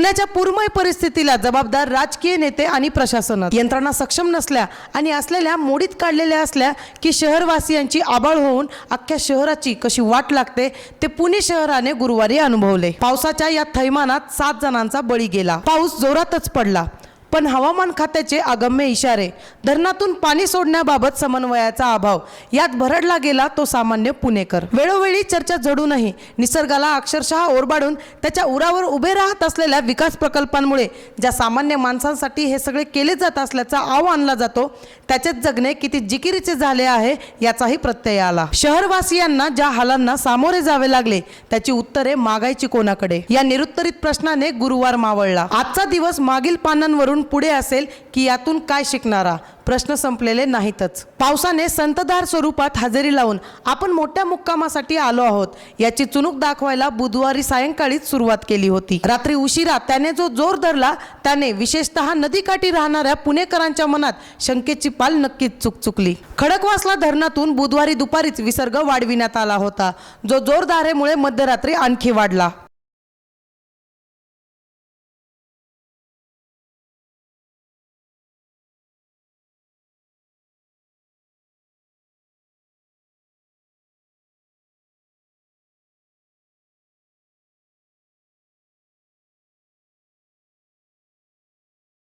पुण्याच्या पूरमय परिस्थितीला जबाबदार राजकीय नेते आणि प्रशासन यंत्रणा सक्षम नसल्या आणि असलेल्या मोडीत काढलेल्या असल्या की शहरवासियांची आबाळ होऊन अख्ख्या शहराची कशी वाट लागते ते पुणे शहराने गुरुवारी अनुभवले. पावसाच्या या थैमानात सात जणांचा बळी गेला. पाऊस जोरातच पडला. पण हवामान खात्याचे अगम्य इशारे धरणातून पाणी सोडण्याबाबत समन्वयाचा अभाव यात भरडला गेला तो सामान्य पुणेकर. वेळोवेळी चर्चा जडूनही निसर्गाला अक्षरशः ओरबाडून त्याच्या उरावर उभे राहत असलेल्या विकास प्रकल्पांमुळे ज्या सामान्य माणसांसाठी हे सगळे केले जात असल्याचा आव आणला जातो त्याचेच जगणे किती जिकिरीचे झाले आहे याचाही प्रत्यय आला. शहरवासियांना ज्या हालांना सामोरे जावे लागले त्याची उत्तरे मागायची कोणाकडे? या निरुत्तरित प्रश्नाने गुरुवार मावळला. आजचा दिवस मागील पानांवरून पुढे असेल की यातून काय शिकणारा? प्रश्न संपलेले नाहीतच. पावसाने संतधार स्वरूपात हजेरी लावून आपण मोठ्या मुक्कामासाठी आलो आहोत. याची चुणूक दाखवायला बुधवारी सायंकाळीच सुरुवात केली होती. रात्री उशिरा त्याने जो जोर धरला त्याने विशेषतः नदीकाठी राहणाऱ्या पुणेकरांच्या मनात शंकेची पाल नक्कीच चुकचुकली खडकवासला धरणातून बुधवारी दुपारीच विसर्ग वाढविण्यात आला होता. जो जोरदारेमुळे मध्यरात्री आणखी वाढला.